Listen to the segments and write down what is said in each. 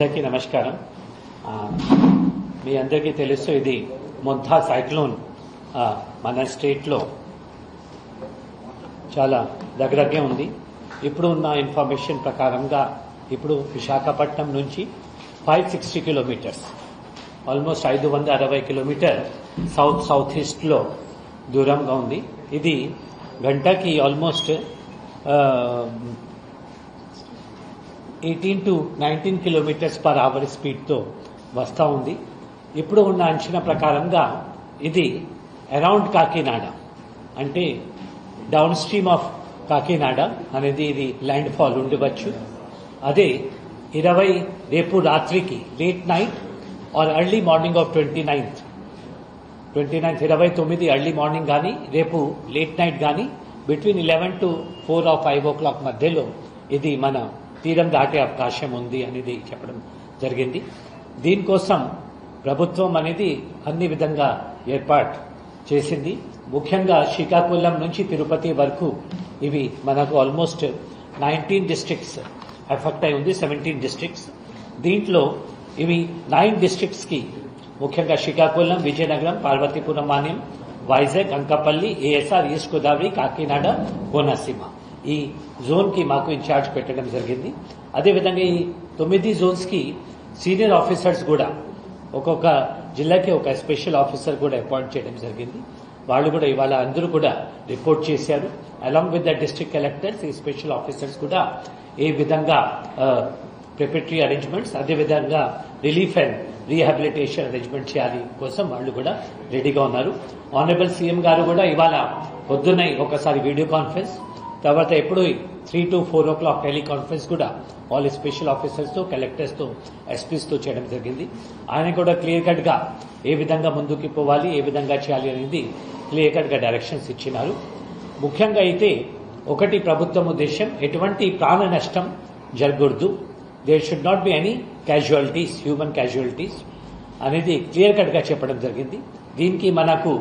అందరికీ నమస్కారం. మీ అందరికీ తెలుసు ఇది మొద్దా సైక్లోన్ మన స్టేట్లో చాలా దగ్గరగా ఉంది. ఇప్పుడు ఉన్న ఇన్ఫర్మేషన్ ప్రకారంగా ఇప్పుడు విశాఖపట్నం నుంచి ఫైవ్ సిక్స్టీ కిలోమీటర్స్ ఆల్మోస్ట్ ఐదు వంద అరవై కిలోమీటర్ సౌత్ సౌత్ ఈస్ట్లో దూరంగా ఉంది. ఇది గంటకి almost eighteen to nineteen kilometres per hour స్పీడ్తో వస్తూ ఉంది. ఇప్పుడు ఉన్న అంచనా ప్రకారంగా ఇది అరౌండ్ కాకినాడ. అంటే డౌన్ స్ట్రీమ్ ఆఫ్ కాకినాడ అనేది ఇది ల్యాండ్ ఫాల్ ఉండవచ్చు. అదే ఇరవై రేపు రాత్రికి late night or early morning of twenty ninth twenty ninth ఇరవై తొమ్మిది ఎర్లీ మార్నింగ్ కానీ రేపు లేట్ నైట్ కానీ between eleven to four or five o'clock మధ్యలో ఇది మన తీరం దాటే అవకాశం ఉంది అనేది చెప్పడం జరిగింది. దీనికోసం ప్రభుత్వం అనేది అన్ని విధంగా ఏర్పాటు చేసింది. ముఖ్యంగా శ్రీకాకుళం నుంచి తిరుపతి వరకు ఇవి మనకు ఆల్మోస్ట్ నైన్టీన్ డిస్ట్రిక్ట్స్ ఎఫెక్ట్ అయి ఉంది సెవెంటీన్ డిస్ట్రిక్ట్స్ దీంట్లో ఇవి నైన్ డిస్ట్రిక్ట్స్కి ముఖ్యంగా శ్రీకాకుళం విజయనగరం పార్వతీపురం మాన్యం వైజాగ్ అంకపల్లి ఏఎస్ఆర్ ఈస్ట్ గోదావరి కాకినాడ కోనసీమ. ఈ జోన్కి మాకు ఇన్ఛార్జ్ పెట్టడం జరిగింది. అదేవిధంగా ఈ తొమ్మిది జోన్స్కి సీనియర్ ఆఫీసర్స్ కూడా ఒక్కొక్క జిల్లాకి ఒక స్పెషల్ ఆఫీసర్ కూడా అపాయింట్ చేయడం జరిగింది. వాళ్ళు కూడా ఇవాళ అందరూ కూడా రిపోర్ట్ చేశారు. Along with the district collectors ఈ స్పెషల్ ఆఫీసర్స్ కూడా ఏ విధంగా ప్రిపరేటరీ అరేంజ్మెంట్స్ అదేవిధంగా రిలీఫ్ అండ్ రీహాబిలిటేషన్ అరేంజ్మెంట్ చేయాలి కోసం వాళ్ళు కూడా రెడీగా ఉన్నారు. ఆనరబుల్ సీఎం గారు కూడా ఇవాళ పొద్దున్నే ఒకసారి వీడియో కాన్ఫరెన్స్ తర్వాత ఎప్పుడు three to four o'clock teleconference కూడా ఆల్ స్పెషల్ ఆఫీసర్స్తో కలెక్టర్స్తో ఎస్పీస్తో చేయడం జరిగింది. ఆయన కూడా క్లియర్ కట్గా ఏ విధంగా ముందుకు పోవాలి ఏ విధంగా చేయాలి అనేది క్లియర్ కట్గా డైరెక్షన్స్ ఇచ్చినారు. ముఖ్యంగా అయితే ఒకటి ప్రభుత్వం ఉద్దేశం ఎటువంటి ప్రాణ నష్టం జరగకూడదు. There should not be any casualties human casualties అనేది క్లియర్ కట్గా చెప్పడం జరిగింది. దీనికి మనకు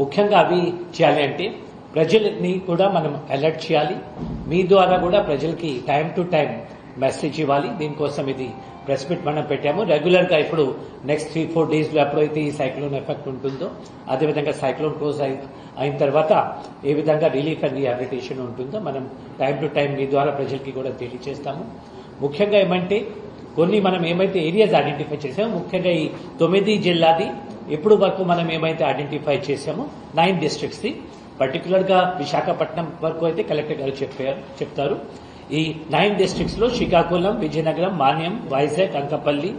ముఖ్యంగా అవి చేయాలి అంటే ప్రజల్ని కూడా మనం అలర్ట్ చేయాలి. మీ ద్వారా కూడా ప్రజలకి టైం టు టైం మెసేజ్ ఇవ్వాలి. దీనికోసం ఇది ప్రెస్ మీట్ మనం పెట్టాము. రెగ్యులర్గా ఇప్పుడు నెక్స్ట్ త్రీ ఫోర్ డేస్లో ఎప్పుడైతే ఈ సైక్లోన్ ఎఫెక్ట్ ఉంటుందో అదేవిధంగా సైక్లోన్ క్లోజ్ అయిన తర్వాత ఏ విధంగా రిలీఫ్ అండ్ రీహాబిలిటేషన్ ఉంటుందో మనం టైం టు టైం మీ ద్వారా ప్రజలకి కూడా తెలియజేస్తాము ముఖ్యంగా ఏమంటే కొన్ని మనం ఏమైతే ఏరియాస్ ఐడెంటిఫై చేసామో ముఖ్యంగా ఈ తొమ్మిది జిల్లాది ఇప్పుడు వరకు మనం ఏమైతే ఐడెంటిఫై చేసామో నైన్ డిస్టిక్స్ది ది. పర్టికులర్గా విశాఖపట్నం వరకు అయితే కలెక్టర్ గారు చెప్పారు చెప్తారు. ఈ నైన్ డిస్ట్రిక్ట్స్లో శ్రీకాకుళం విజయనగరం మాన్యం వైజాగ్ అంకపల్లి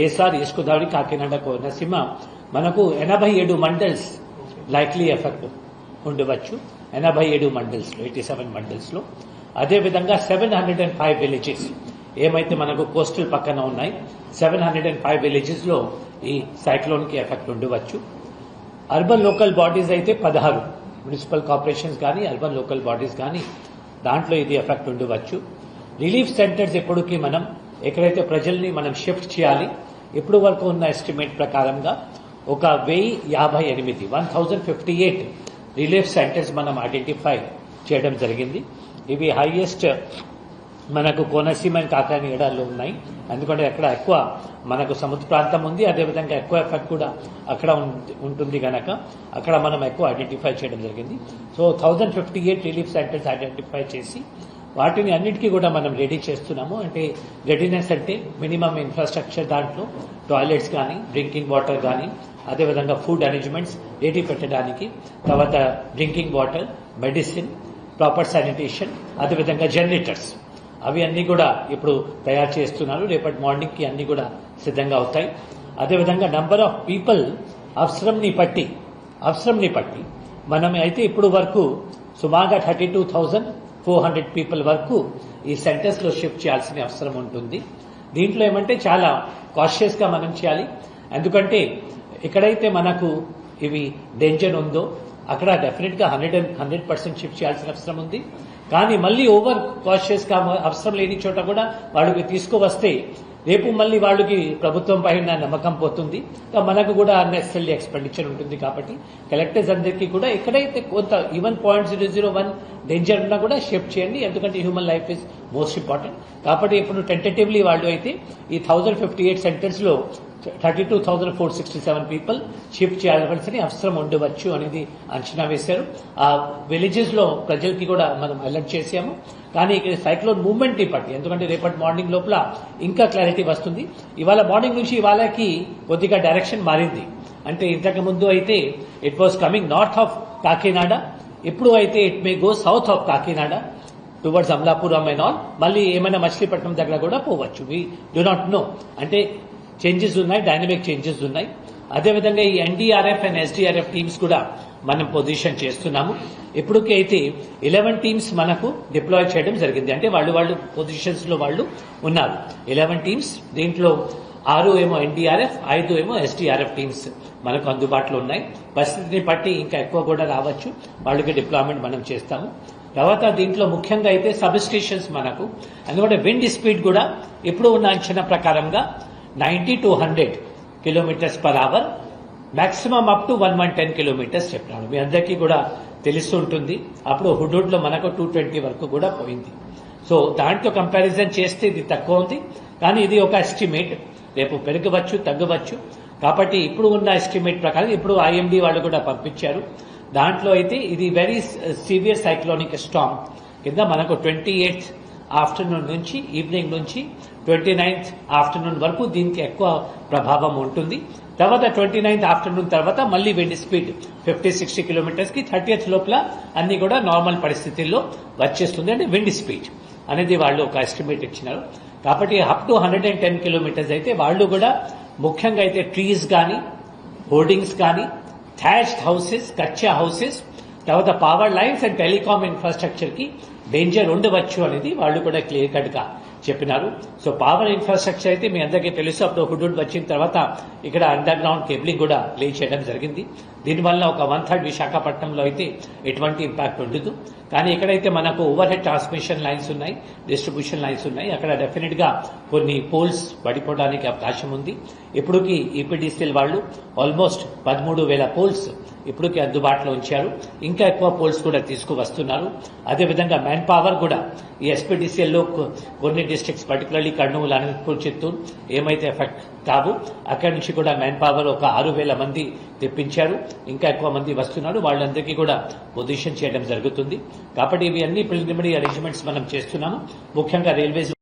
ఏఎస్ఆర్ ఈస్ట్ కాకినాడ కోనసీమ మనకు ఎనభై ఏడు మండల్స్ లైక్లీ ఎఫెక్ట్ ఉండవచ్చు. ఎనభై ఏడు మండల్స్లో ఎయిటీ సెవెన్ మండల్స్లో అదేవిధంగా seven hundred and five villages ఏమైతే మనకు కోస్టల్ పక్కన ఉన్నాయి సెవెన్ హండ్రెడ్ అండ్ ఫైవ్ విలేజెస్లో ఈ సైక్లోన్కి ఎఫెక్ట్ ఉండవచ్చు. అర్బన్ లోకల్ బాడీస్ అయితే పదహారు. మున్సిపల్ కార్పొరేషన్స్ కానీ అర్బన్ లోకల్ బాడీస్ కానీ దాంట్లో ఇది ఎఫెక్ట్ ఉండవచ్చు. రిలీఫ్ సెంటర్స్ ఎప్పటికీ మనం ఎక్కడైతే ప్రజల్ని మనం షిఫ్ట్ చేయాలి ఇప్పుడు వరకు ఉన్న ఎస్టిమేట్ ప్రకారంగా ఒక వెయ్యి యాభై ఎనిమిది one thousand fifty eight relief centres మనం ఐడెంటిఫై చేయడం జరిగింది. ఇవి హైయెస్ట్ మనకు కోనసీమ అండ్ కాకానీడలో ఉన్నాయి. ఎందుకంటే అక్కడ ఎక్కువ మనకు సముద్ర ప్రాంతం ఉంది అదేవిధంగా ఎక్కువ ఎఫెక్ట్ కూడా అక్కడ ఉంటుంది కనుక అక్కడ మనం ఎక్కువ ఐడెంటిఫై చేయడం జరిగింది. So thousand fifty eight relief centres identify చేసి వాటిని అన్నిటికీ కూడా మనం రెడీ చేస్తున్నాము. అంటే రెడీనెస్ అంటే మినిమం ఇన్ఫ్రాస్ట్రక్చర్ దాంట్లో టాయిలెట్స్ కానీ డ్రింకింగ్ వాటర్ కానీ అదేవిధంగా ఫుడ్ అరేంజ్మెంట్స్ రెడీ పెట్టడానికి తర్వాత drinking water medicine proper sanitation అదేవిధంగా జనరేటర్స్ అవి అన్ని కూడా ఇప్పుడు తయారు చేస్తున్నారు. రేపటి మార్నింగ్కి అన్నీ అన్ని కూడా సిద్ధంగా అవుతాయి. అదేవిధంగా నంబర్ ఆఫ్ పీపుల్ అవసరంని పట్టి అవసరంని పట్టి మనం అయితే ఇప్పుడు వరకు సుమారుగా thirty two thousand four hundred people వరకు ఈ సెంటర్స్లో షిఫ్ట్ చేయాల్సిన అవసరం ఉంటుంది. దీంట్లో ఏమంటే చాలా కాషియస్గా మనం చేయాలి. ఎందుకంటే ఎక్కడైతే మనకు ఇవి డేంజర్ ఉందో అక్కడ డెఫినెట్గా hundred and hundred percent shift చేయాల్సిన అవసరం ఉంది. కానీ మళ్ళీ ఓవర్ కాషియస్గా అవసరం లేని చోట కూడా వాళ్ళకి తీసుకువస్తే రేపు మళ్ళీ వాళ్ళకి ప్రభుత్వం పైన నమ్మకం పోతుంది. మనకు కూడా అన్నెసరీ ఎక్స్పెండిచర్ ఉంటుంది కాబట్టి కలెక్టర్స్ అందరికీ కూడా ఎక్కడైతే కొంత even point zero zero one danger ఉన్నా కూడా షిఫ్ట్ చేయండి. ఎందుకంటే human life is most important. కాబట్టి ఇప్పుడు టెంటేటివ్లీ వాళ్ళు అయితే ఈ థౌజండ్ ఫిఫ్టీ ఎయిట్ సెంటర్స్లో thirty two thousand four sixty seven people shift చేయాల్సిన అవసరం ఉండవచ్చు అనేది అంచనా వేశారు. ఆ విలేజెస్లో ప్రజలకి కూడా మనం అలర్ట్ చేసాము కానీ ఇక్కడ సైక్లోన్ మూవ్మెంట్ ఇప్పటి ఎందుకంటే రేపటి మార్నింగ్ లోపల ఇంకా క్లారిటీ వస్తుంది. ఇవాళ మార్నింగ్ నుంచి ఇవాళకి కొద్దిగా డైరెక్షన్ మారింది. అంటే ఇంతకు ముందు అయితే it was coming north of Kakinada ఎప్పుడు అయితే it may go south of Kakinada towards Amalapuram and all మళ్ళీ ఏమైనా మచిలీపట్నం దగ్గర కూడా పోవచ్చు. వి డు నాట్ నో అంటే చేంజెస్ ఉన్నాయి డైనమిక్ చేంజెస్ ఉన్నాయి. అదేవిధంగా ఈ ఎన్డీఆర్ఎఫ్ అండ్ ఎస్డీఆర్ఎఫ్ టీమ్స్ కూడా మనం పొజిషన్ చేస్తున్నాము. ఇప్పటికైతే అయితే ఇలెవెన్ టీమ్స్ మనకు డిప్లాయ్ చేయడం జరిగింది. అంటే వాళ్ళు వాళ్ళు పొజిషన్స్లో వాళ్ళు ఉన్నారు. ఇలెవెన్ టీమ్స్ దీంట్లో ఆరు ఏమో ఎన్డీఆర్ఎఫ్ ఐదు ఏమో ఎస్టీఆర్ఎఫ్ టీమ్స్ మనకు అందుబాటులో ఉన్నాయి. పరిస్థితిని బట్టి ఇంకా ఎక్కువ కూడా రావచ్చు. వాళ్ళకి డిప్లాయ్మెంట్ మనం చేస్తాము. తర్వాత దీంట్లో ముఖ్యంగా అయితే సబ్ స్టేషన్స్ మనకు. ఎందుకంటే విండ్ స్పీడ్ కూడా ఇప్పుడు ఉన్న అంచనా ప్రకారంగా ninety to hundred kilometres per hour. Maximum up to one one ten kilometres చెప్పాను మీ అందరికీ కూడా తెలుస్తుంటుంది అప్పుడు హుడ్హుడ్లో లో మనకు టూ ట్వంటీ వరకు కూడా పోయింది. సో దాంట్లో కంపారిజన్ చేస్తే ఇది తక్కువ ఉంది. కానీ ఇది ఒక ఎస్టిమేట్. రేపు పెరగవచ్చు తగ్గవచ్చు. కాబట్టి ఇప్పుడు ఉన్న ఎస్టిమేట్ ప్రకారం ఇప్పుడు ఐఎండి వాళ్ళు కూడా పంపించారు. దాంట్లో అయితే ఇది వెరీ సివియర్ సైక్లోనిక్ స్టామ్ కింద మనకు ట్వంటీ ఎయిత్ ఆఫ్టర్నూన్ నుంచి ఈవినింగ్ నుంచి ట్వంటీ నైన్త్ ఆఫ్టర్నూన్ వరకు దీనికి ఎక్కువ ప్రభావం ఉంటుంది. తర్వాత ట్వంటీ నైన్త్ ఆఫ్టర్నూన్ తర్వాత మళ్ళీ వెండి స్పీడ్ ఫిఫ్టీ సిక్స్టీ కిలోమీటర్స్కి థర్టీఎత్ లోపల అన్ని కూడా నార్మల్ పరిస్థితుల్లో వచ్చేస్తుంది అంటే విండ్ స్పీడ్ అనేది వాళ్ళు ఒక ఎస్టిమేట్ ఇచ్చినారు. కాబట్టి up to hundred and ten kilometres అయితే వాళ్ళు కూడా ముఖ్యంగా అయితే ట్రీస్ కానీ హోర్డింగ్స్ కానీ థ్యాష్డ్ హౌసెస్ కచ్చా హౌసెస్ తర్వాత పవర్ లైన్స్ అండ్ టెలికామ్ ఇన్ఫ్రాస్ట్రక్చర్కి డేంజర్ ఉండవచ్చు అనేది వాళ్ళు కూడా క్లియర్ కట్గా చెప్పినారు. సో పవర్ ఇన్ఫ్రాస్ట్రక్చర్ అయితే మీ అందరికీ తెలుసు. అప్పుడు హుడ్ వచ్చిన తర్వాత ఇక్కడ అండర్ గ్రౌండ్ కేబులింగ్ కూడా లే చేయడం జరిగింది. దీనివల్ల ఒక వన్ థర్డ్ విశాఖపట్నంలో అయితే ఎటువంటి ఇంపాక్ట్ ఉండదు. కానీ ఎక్కడైతే మనకు ఓవర్ హెడ్ ట్రాన్స్మిషన్ లైన్స్ ఉన్నాయి డిస్ట్రిబ్యూషన్ లైన్స్ ఉన్నాయి అక్కడ డెఫినెట్గా కొన్ని పోల్స్ పడిపోవడానికి అవకాశం ఉంది. ఇప్పటికీ ఈపీడీసీఎల్ వాళ్ళు ఆల్మోస్ట్ పదమూడు వేల పోల్స్ ఇప్పటికి అందుబాటులో ఉంచారు. ఇంకా ఎక్కువ పోల్స్ కూడా తీసుకువస్తున్నారు. అదేవిధంగా మ్యాన్ పవర్ కూడా ఈ ఎస్పీడీసీఎల్లో కొన్ని డిస్ట్రిక్ట్స్ పర్టికులర్లీ కర్నూలు అనంతపూర్ చిత్తూరు ఏమైతే ఎఫెక్ట్ కావు అక్కడి నుంచి కూడా మ్యాన్ పవర్ ఒక ఆరు వేల మంది తెప్పించారు. ఇంకా ఎక్కువ మంది వస్తున్నారు. వాళ్ళందరికీ కూడా పొజిషన్ చేయడం జరుగుతుంది. కాబట్టి ఇవి అన్ని ప్రిలిమినరీ అరేంజ్మెంట్స్ మనం చేస్తున్నాము. ముఖ్యంగా రైల్వేస్